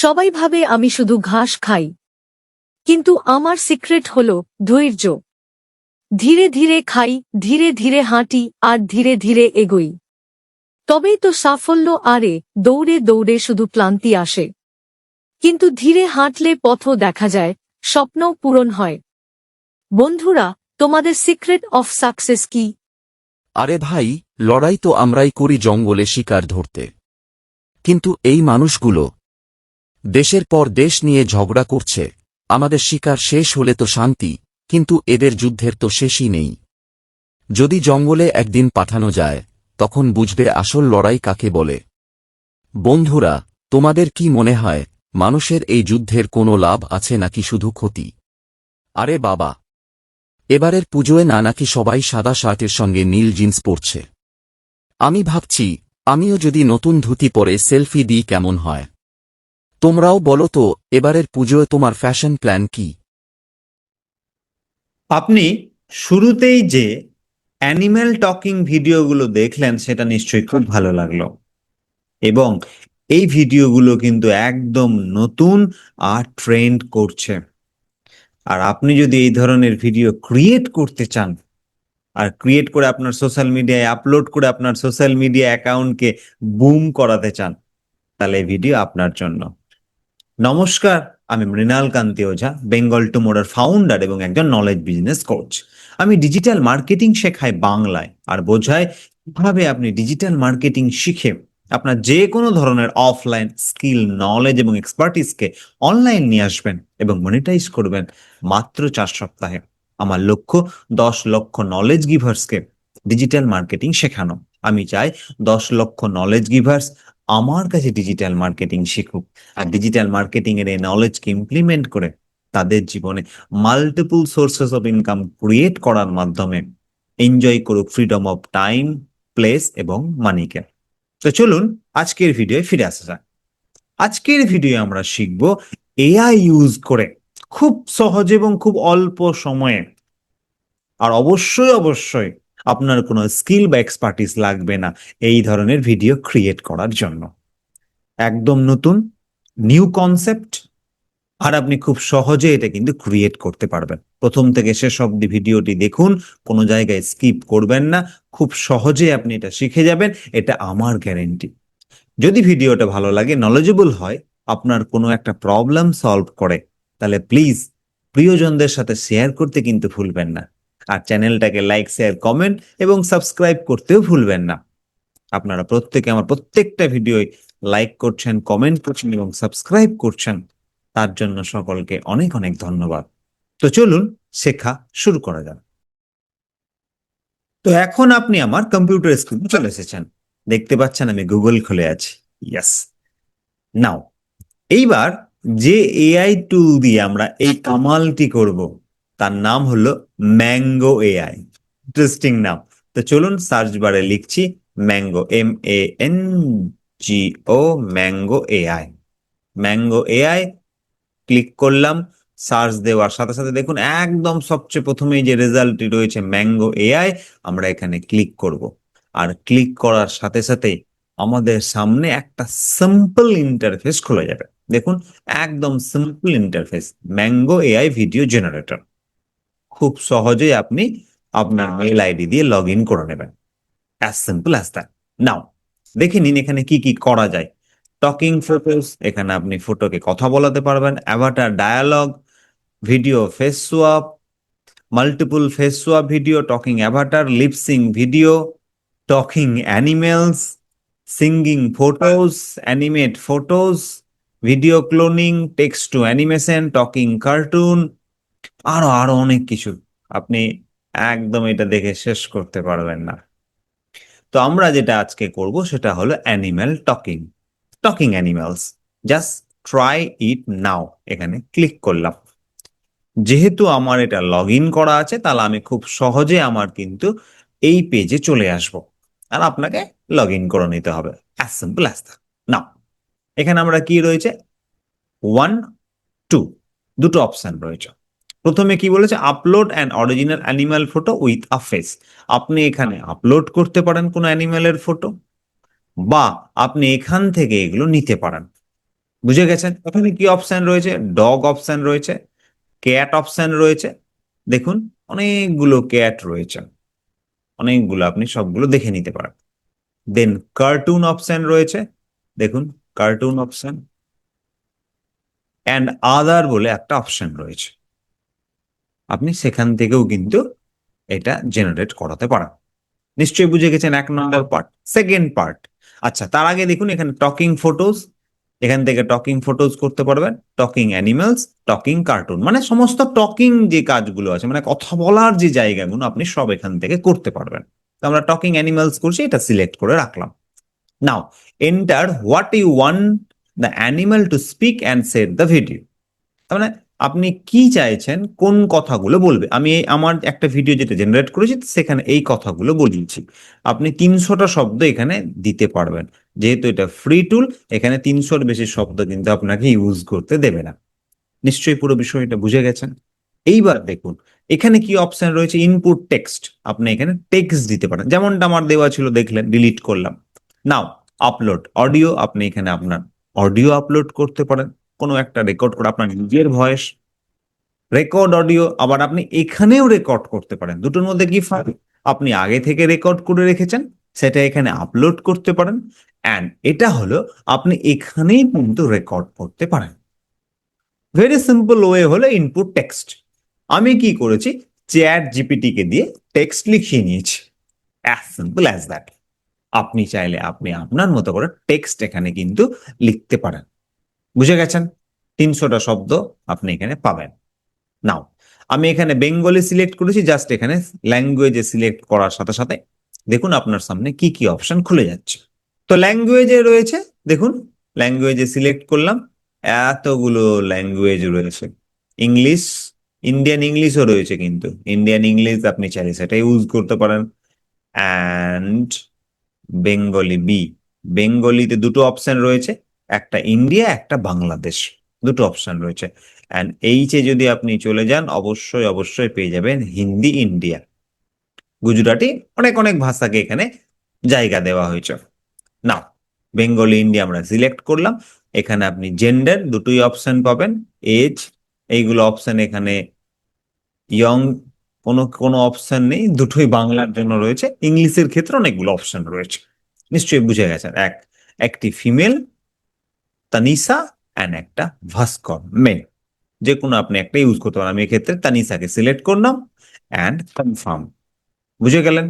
সবাই ভাবে আমি শুধু ঘাস খাই। কিন্তু আমার সিক্রেট হল ধৈর্য। ধীরে ধীরে খাই, ধীরে ধীরে হাঁটি, আর ধীরে ধীরে এগোই। তবেই তো সাফল্য আরে, দৌড়ে দৌড়ে শুধু ক্লান্তি আসে। কিন্তু ধীরে হাঁটলে পথও দেখা যায়, স্বপ্নও পূরণ হয়। বন্ধুরা, তোমাদের সিক্রেট অফ সাকসেস কি? আরে ভাই, লড়াই তো আমরাই করি জঙ্গলে শিকার ধরতে। কিন্তু এই মানুষগুলো দেশের পর দেশ নিয়ে ঝগড়া করছে। আমাদের শিকার শেষ হলে তো শান্তি, কিন্তু এদের যুদ্ধের তো শেষই নেই। যদি জঙ্গলে একদিন পাঠানো যায়, তখন বুঝবে আসল লড়াই কাকে বলে। বন্ধুরা, তোমাদের কি মনে হয়, মানুষের এই যুদ্ধের কোনো লাভ আছে নাকি শুধু ক্ষতি? আরে বাবা! এবারের পুজোয় না নাকি সবাই সাদা শার্টের সঙ্গে নীল জিন্স পরছে। আমি ভাবছি, আমিও যদি নতুন ধুতি পরে সেলফি দিই কেমন হয়। তোমরাও বলো তো, এবারের পুজোয় তোমার ফ্যাশন প্ল্যান কি? আপনি শুরুতেই যে অ্যানিম্যাল টকিং ভিডিওগুলো দেখলেন, সেটা নিশ্চয়ই খুব ভালো লাগল। এবং এই ভিডিওগুলো কিন্তু একদম নতুন আর ট্রেন্ড করছে। আর আপনি যদি এই ধরনের ভিডিও ক্রিয়েট করতে চান, আর ক্রিয়েট করে আপনার সোশ্যাল মিডিয়ায় আপলোড করে আপনার সোশ্যাল মিডিয়া অ্যাকাউন্টকে বুম করাতে চান, তাহলে এই ভিডিও আপনার জন্য। নমস্কার, আমি মৃণাল কান্তি ওঝা বেঙ্গল টুমোরের ফাউন্ডার এবং একজন নলেজ বিজনেস কোচ আমি ডিজিটাল মার্কেটিং শেখাই বাংলায় আর বোঝাই কীভাবে আপনি ডিজিটাল মার্কেটিং শিখে আপনার যে কোনো ধরনের অফলাইন স্কিল নলেজ এবং এক্সপার্টিসকে অনলাইন নিয়ে আসবেন এবং মনিটাইজ করবেন মাত্র চার সপ্তাহে। আমার লক্ষ্য, দশ লক্ষ নলেজ গিভার্সকে ডিজিটাল মার্কেটিং শেখানো। আমি চাই দশ লক্ষ নলেজ গিভার্স আমার কাছে ডিজিটাল মার্কেটিং শিখুক আর ডিজিটাল মার্কেটিং এর এই নলেজকে ইমপ্লিমেন্ট করে তাদের জীবনে multiple sources of income create করার মাধ্যমে এনজয় করুক ফ্রিডম অফ টাইম প্লেস এবং মানিকে তো চলুন আজকের ভিডিওয়ে ফিরে আসা যাক। আজকের ভিডিও আমরা শিখব এআই ইউজ করে খুব সহজ এবং খুব অল্প সময়ে আর অবশ্যই অবশ্যই আপনার কোনো স্কিল বা এক্সপার্টিস লাগবে না এই ধরনের ভিডিও ক্রিয়েট করার জন্য। একদম নতুন নিউ কনসেপ্ট আর আপনি খুব সহজে এটা কিন্তু ক্রিয়েট করতে পারবেন। প্রথম থেকে শেষ অব্দি ভিডিওটি দেখুন, কোনো জায়গায় স্কিপ করবেন না, খুব সহজে আপনি এটা শিখে যাবেন, এটা আমার গ্যারেন্টি যদি ভিডিওটা ভালো লাগে নলেজেবল হয়, আপনার কোনো একটা প্রবলেম সলভ করে, তাহলে প্লিজ প্রিয়জনদের সাথে শেয়ার করতে কিন্তু ভুলবেন না। আর চ্যানেলটাকে লাইক শেয়ার কমেন্ট এবং সাবস্ক্রাইব করতেও ভুলবেন না। আপনারা প্রত্যেকে আমার প্রত্যেকটা ভিডিও লাইক করছেন কমেন্ট করছেন এবং সাবস্ক্রাইব করছেন। তার জন্য সকলকে অনেক অনেক ধন্যবাদ। তো চলুন শেখা শুরু করা যাক। তো এখন আপনি আমার কম্পিউটার স্ক্রিনে চলে এসেছেন। দেখতে পাচ্ছেন আমি গুগল খুলে আছি। ইয়াস নাও এইবার যে এআই টুল দিয়ে আমরা এই কামালটি করব তার নাম হলো ম্যাঙ্গো এআই ইন্টারেস্টিং নাম। তো চলুন সার্চ বারে লিখছি mango M A N G O mango AI mango AI click করলাম সার্চ দেওয়ার সাথে সাথে দেখুন একদম সবচেয়ে প্রথমেই যে রেজাল্টটি রয়েছে ম্যাঙ্গো এআই আমরা এখানে ক্লিক করব। আর ক্লিক করার সাথে সাথে আমাদের সামনে একটা সিম্পল ইন্টারফেস খুলে যাবে। দেখুন, একদম simple interface mango AI video generator খুব সহজেই আপনি আপনার মেল আইডি দিয়ে লগ ইন করে নেবেন। As simple as that now দেখে নিন এখানে কি কি করা যায়। টকিং ফটোস এখানে আপনি ফটোকে কথা বলাতে পারবেন। Avatar dialogue video face swap multiple face swap video talking avatar lip sync video talking animals singing photos animate photos video cloning text to animation talking cartoon আরও আরও অনেক কিছু আপনি একদম এটা দেখে শেষ করতে পারবেন না। তো আমরা যেটা আজকে করব সেটা হলো animal talking talking animals just try it now এখানে ক্লিক করলাম। যেহেতু আমার এটা লগ করা আছে, তাহলে আমি খুব সহজে আমার কিন্তু এই পেজে চলে আসব। আর আপনাকে লগ ইন করে নিতে হবে। সিম্পল নাও এখানে আমরা কি রয়েছে? ওয়ান টু দুটো অপশন রয়েছে। প্রথমে কি বলেছে upload and original animal photo with a face আপনি এখানে আপলোড করতে পারেন কোনো অ্যানিম্যালের ফটো বা আপনি এখান থেকে এগুলো নিতে পারেন। বুঝে গেছেন? ওখানে কি অপশান রয়েছে? ডগ অপশান রয়েছে ক্যাট অপশান রয়েছে। দেখুন, অনেকগুলো ক্যাট রয়েছে। অনেকগুলো আপনি সবগুলো দেখে নিতে পারেন। দেন কার্টুন অপশান রয়েছে। দেখুন কার্টুন অপশান অ্যান্ড আদার বলে একটা অপশান রয়েছে। আপনি সেখান থেকেও কিন্তু এটা জেনারেট করাতে পারেন। নিশ্চয়ই বুঝে গেছেন এক নম্বর পার্ট সেকেন্ড পার্ট আচ্ছা তার আগে দেখুন এখানে টকিং ফটোজ এখান থেকে টকিং ফটোজ করতে পারবেন। টকিং অ্যানিমালস টকিং কার্টুন মানে সমস্ত টকিং যে কাজগুলো আছে মানে কথা বলার যে জায়গাগুলো, আপনি সব এখান থেকে করতে পারবেন। তো আমরা টকিং অ্যানিমালস করছি, এটা সিলেক্ট করে রাখলাম। Now enter what you want the animal to speak and set the video তার মানে আপনি কি চাইছেন, কোন কথাগুলো বলবে? আমি আমার একটা ভিডিও যেটা জেনারেট করেছি, সেখানে এই কথাগুলো বলিয়েছি আপনি তিনশোটা শব্দ এখানে দিতে পারবেন। যেহেতু এটা ফ্রি টুল এখানে তিনশোর বেশি শব্দ কিন্তু আপনাকে ইউজ করতে দেবে না। নিশ্চয়ই পুরো বিষয়টা বুঝে গেছেন? এইবার দেখুন, এখানে কি অপশন রয়েছে? ইনপুট টেক্সট আপনি এখানে টেক্সট দিতে পারেন। যেমনটা আমার দেওয়া ছিল, দেখলেন ডিলিট করলাম। নাও আপলোড অডিও আপনি এখানে আপনার অডিও আপলোড করতে পারেন। কোনো একটা রেকর্ড করে আপনার নিজের ভয়েস রেকর্ড অডিও আবার আপনি এখানেও রেকর্ড করতে পারেন। দুটোর মধ্যে কি ফার্ক? আপনি আগে থেকে রেকর্ড করে রেখেছেন, সেটা এখানে আপলোড করতে পারেন অ্যান্ড এটা হলো আপনি এখানেই কিন্তু রেকর্ড করতে পারেন। ভেরি সিম্পল ওয়ে হলো ইনপুট টেক্সট আমি কি করেছি? চ্যাট জিপিটি কে দিয়ে টেক্সট লিখিয়ে নিয়েছি। অ্যাজ সিম্পল অ্যাজ দ্যাট আপনি চাইলে আপনি আপনার মতো করে টেক্সট এখানে কিন্তু লিখতে পারেন। বুঝে গেছেন? তিনশোটা শব্দ আপনি এখানে পাবেন। নাও, আমি এখানে বেঙ্গলি সিলেক্ট করেছি, জাস্ট এখানে ল্যাঙ্গুয়েজে সিলেক্ট করার সাথে সাথে দেখুন আপনার সামনে কি কি অপশন খুলে যাচ্ছে। তো ল্যাঙ্গুয়েজে রয়েছে, দেখুন, ল্যাঙ্গুয়েজে সিলেক্ট করলাম, এতগুলো ল্যাঙ্গুয়েজ রয়েছে। ইংলিশ, ইন্ডিয়ান ইংলিশও রয়েছে কিন্তু। ইন্ডিয়ান ইংলিশ আপনি চাইলে সেটা ইউজ করতে পারেন। অ্যান্ড বেঙ্গলি বি বেঙ্গলিতে দুটো অপশন রয়েছে একটা ইন্ডিয়া একটা বাংলাদেশ দুটো অপশন রয়েছে। অ্যান্ড এইচে যদি আপনি চলে যান, অবশ্যই অবশ্যই পেয়ে যাবেন হিন্দি ইন্ডিয়া গুজরাটি, অনেক অনেক ভাষাকে এখানে জায়গা দেওয়া হয়েছে। না বেঙ্গলি ইন্ডিয়া আমরা সিলেক্ট করলাম। এখানে আপনি জেন্ডার দুটোই অপশন পাবেন। এজ এইগুলো অপশন এখানে ইয়ং কোনো কোনো অপশন নেই। দুটোই বাংলার জন্য রয়েছে। ইংলিশের ক্ষেত্রে অনেকগুলো অপশন রয়েছে। নিশ্চয়ই বুঝে গেছেন। এক, একটি ফিমেল তানিসা অ্যান্ড একটা ভাস্কর মেল যে কোনো আপনি একটা ইউজ করতে পারেন। আমি এক্ষেত্রে তানিসাকে সিলেক্ট করলাম অ্যান্ড কনফার্ম বুঝে গেলেন?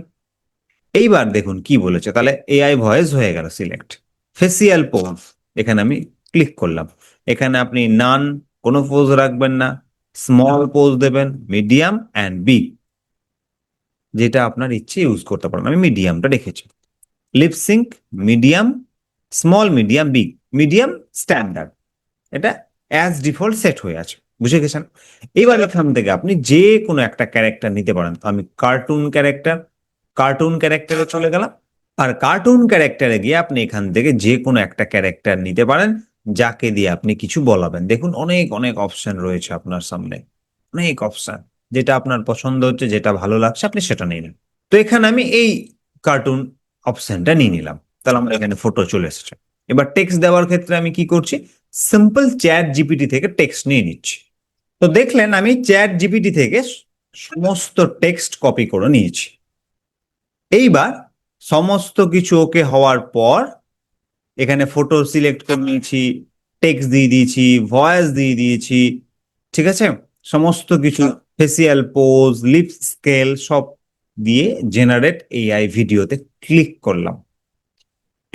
এইবার দেখুন কি বলেছে। তাহলে এআই ভয়েস হয়ে গেল সিলেক্ট ফেসিয়াল পোজ এখানে আমি ক্লিক করলাম। এখানে আপনি নান কোনো পোজ রাখবেন না। স্মল পোজ দেবেন মিডিয়াম অ্যান্ড বিগ যেটা আপনার ইচ্ছে ইউজ করতে পারেন। আমি মিডিয়ামটা রেখেছি। Lip sync medium small medium big medium standard. এটা অ্যাজ ডিফল্ট সেট হয়ে আছে। বুঝে গেছেন? এবার এখান থেকে আপনি যে কোনো একটা ক্যারেক্টার নিতে পারেন। আমি কার্টুন ক্যারেক্টার কার্টুন ক্যারেক্টারে চলে গেলাম। আর কার্টুন ক্যারেক্টারে গিয়ে আপনি এখান থেকে যে কোনো একটা ক্যারেক্টার নিতে পারেন, যাকে দিয়ে আপনি কিছু বলাবেন। দেখুন, অনেক অনেক অপশন রয়েছে আপনার সামনে। অনেক অপশন যেটা আপনার পছন্দ হচ্ছে, যেটা ভালো লাগছে, আপনি সেটা নিলেন তো এখানে আমি এই কার্টুন অপশনটা নিয়ে নিলাম। তাহলে আমার এখানে ফটো চলে এসেছে। এবার টেক্সট দেওয়ার ক্ষেত্রে আমি কি করছি? সিম্পল চ্যাট জিপিটি থেকে টেক্সট নিয়ে নিচ্ছি। তো দেখলেন আমি চ্যাট জিপিটি থেকে সমস্ত টেক্সট কপি করে নিয়েছি। এইবার সমস্ত কিছু ওকে হওয়ার পর এখানে ফটো সিলেক্ট করে নিয়েছি টেক্সট দিয়ে দিয়েছি ভয়েস দিয়ে দিয়েছি, ঠিক আছে? সমস্ত কিছু ফেসিয়াল পোজ লিপ স্কেল সব দিয়ে জেনারেট এআই ভিডিওতে ক্লিক করলাম।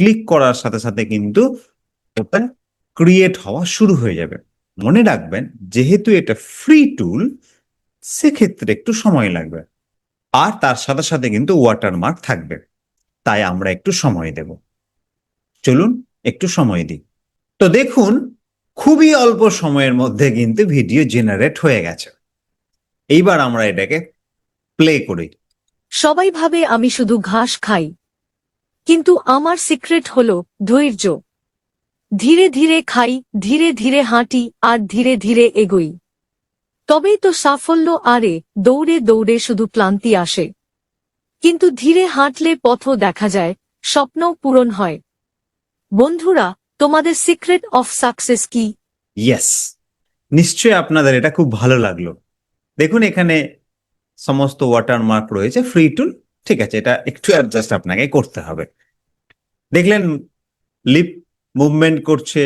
ক্লিক করার সাথে সাথে কিন্তু ওটা ক্রিয়েট হওয়া শুরু হয়ে যাবে। মনে রাখবেন, যেহেতু এটা ফ্রি টুল সেক্ষেত্রে একটু সময় লাগবে। আর তার সাথে সাথে কিন্তু ওয়াটারমার্ক থাকবে। তাই আমরা একটু সময় দেব। চলুন, একটু সময় দিই। তো দেখুন, খুবই অল্প সময়ের মধ্যে কিন্তু ভিডিও জেনারেট হয়ে গেছে। এইবার আমরা এটাকে প্লে করি। সবাই ভাবে আমি শুধু ঘাস খাই। কিন্তু আমার সিক্রেট হল ধৈর্য। ধীরে ধীরে খাই, ধীরে ধীরে হাঁটি, আর ধীরে ধীরে এগোই। তবেই তো সাফল্য আরে, দৌড়ে দৌড়ে শুধু ক্লান্তি আসে। কিন্তু ধীরে হাঁটলে পথও দেখা যায়, স্বপ্নও পূরণ হয়। বন্ধুরা, তোমাদের সিক্রেট অফ সাকসেস কি? ইয়েস নিশ্চয়ই আপনাদের এটা খুব ভালো লাগল। দেখুন এখানে সমস্ত ওয়াটারমার্ক রয়েছে ফ্রি টুল ঠিক আছে এটা একটু অ্যাডজাস্ট আপনাকে করতে হবে। দেখলেন লিপ মুভমেন্ট করছে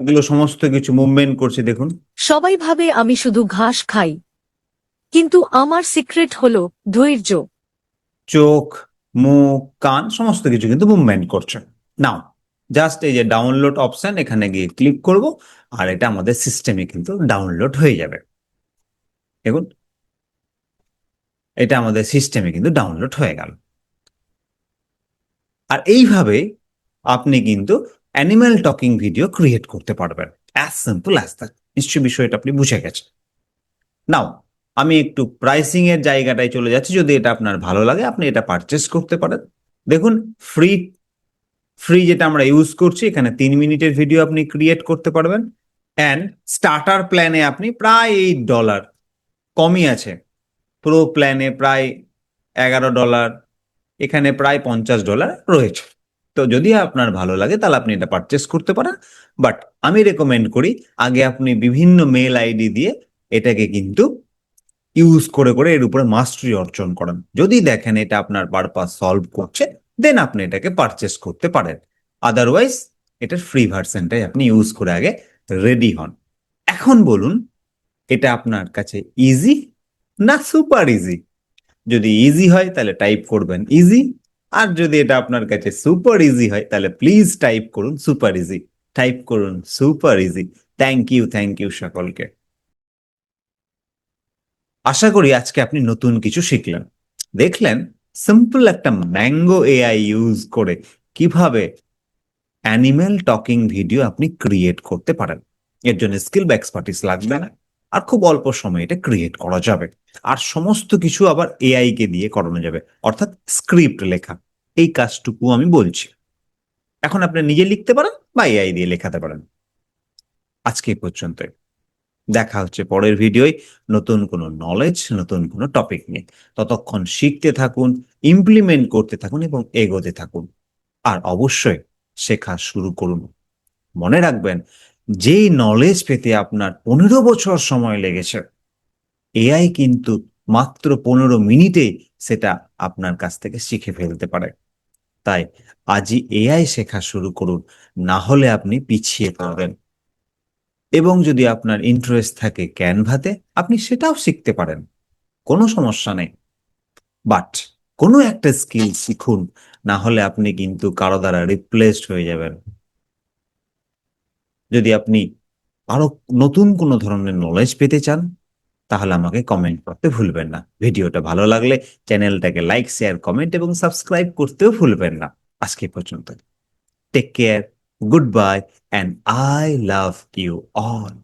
এগুলো সমস্ত কিছু মুভমেন্ট করছে দেখুন। সবাই ভাবে আমি শুধু ঘাস খাই কিন্তু আমার সিক্রেট হলো ধৈর্য। চোখ মুখ কান সমস্ত কিছু কিন্তু মুভমেন্ট করছে। নাও জাস্ট এই যে ডাউনলোড অপশন এখানে গিয়ে ক্লিক করব আর এটা আমাদের সিস্টেমে কিন্তু ডাউনলোড হয়ে যাবে। দেখুন এটা আমাদের সিস্টেমে কিন্তু ডাউনলোড হয়ে গেল। আর এইভাবে আপনি কিন্তু অ্যানিম্যাল টকিং ভিডিও ক্রিয়েট করতে পারবেন। অ্যাজ সিম্পল অ্যাজ দ্যাট নিশ্চয়ই বিষয়টা আপনি বুঝে গেছেন। নাও আমি একটু প্রাইসিং এর জায়গাটায় চলে যাচ্ছি। যদি এটা আপনার ভালো লাগে, আপনি এটা পারচেস করতে পারেন। দেখুন ফ্রি ফ্রি যেটা আমরা ইউজ করছি, এখানে তিন মিনিটের ভিডিও আপনি ক্রিয়েট করতে পারবেন। অ্যান্ড স্টার্টার প্ল্যানে আপনি প্রায় এইট ডলার কমই আছে। প্রো প্ল্যানে প্রায় এগারো ডলার এখানে প্রায় পঞ্চাশ ডলার রয়েছে। তো যদি আপনার ভালো লাগে, তাহলে আপনি এটা পারচেস করতে পারেন। বাট আমি রেকমেন্ড করি, আগে আপনি বিভিন্ন মেল আইডি দিয়ে এটাকে কিন্তু ইউজ করে করে এর উপরে মাস্টারি অর্জন করেন। যদি দেখেন এটা আপনার পারপাস সলভ করছে দেন আপনি এটাকে পারচেস করতে পারেন। আদারওয়াইজ এটার ফ্রি ভার্সনটাই আপনি ইউজ করে আগে রেডি হন। এখন বলুন, এটা আপনার কাছে ইজি না সুপার ইজি যদি ইজি হয়, তাহলে টাইপ করবেন ইজি আর যদি এটা আপনার কাছে সুপার ইজি হয়, তাহলে প্লিজ টাইপ করুন সুপার ইজি টাইপ করুন super easy thank you thank you সকলকে. আশা করি আজকে আপনি নতুন কিছু শিখলেন। দেখলেন সিম্পল একটা ম্যাঙ্গো এআই ইউজ করে কীভাবে অ্যানিম্যাল টকিং ভিডিও আপনি ক্রিয়েট করতে পারেন। এর জন্য স্কিল বা এক্সপার্টিস লাগবে না। আর খুব অল্প সময়ে এটা ক্রিয়েট করা যাবে। আর সমস্ত কিছু আবার এআই কে দিয়ে করানো যাবে। অর্থাৎ স্ক্রিপ্ট লেখা। এই কাজটুকু আমি বলছি। এখন আপনি নিজে লিখতে পারেন বা এআই দিয়ে লেখাতে পারেন। আজকে এই পর্যন্তই। দেখা হচ্ছে পরের ভিডিওয়। নতুন কোনো নলেজ নতুন কোনো টপিক নিয়ে। ততক্ষণ শিখতে থাকুন ইমপ্লিমেন্ট করতে থাকুন এবং এগোতে থাকুন। আর অবশ্যই শেখা শুরু করুন। মনে রাখবেন যেই নলেজ পেতে আপনার পনেরো বছর সময় লেগেছে এআই কিন্তু মাত্র পনেরো মিনিটে সেটা আপনার কাছ থেকে শিখে ফেলতে পারে। তাই আজই এআই শেখা শুরু করুন, না হলে আপনি পিছিয়ে পড়বেন। এবং যদি আপনার ইন্টারেস্ট থাকে ক্যানভাতে, আপনি সেটাও শিখতে পারেন, কোনো সমস্যা নেই। বাট কোনো একটা স্কিল শিখুন, না হলে আপনি কিন্তু কারও দ্বারা রিপ্লেসড হয়ে যাবেন। যদি আপনি আরও নতুন কোনো ধরনের নলেজ পেতে চান, তাহলে আমাকে কমেন্ট করতে ভুলবেন না। ভিডিওটা ভালো লাগলে চ্যানেলটাকে লাইক শেয়ার কমেন্ট এবং সাবস্ক্রাইব করতেও ভুলবেন না। আজকে পর্যন্ত take care good bye and I love you all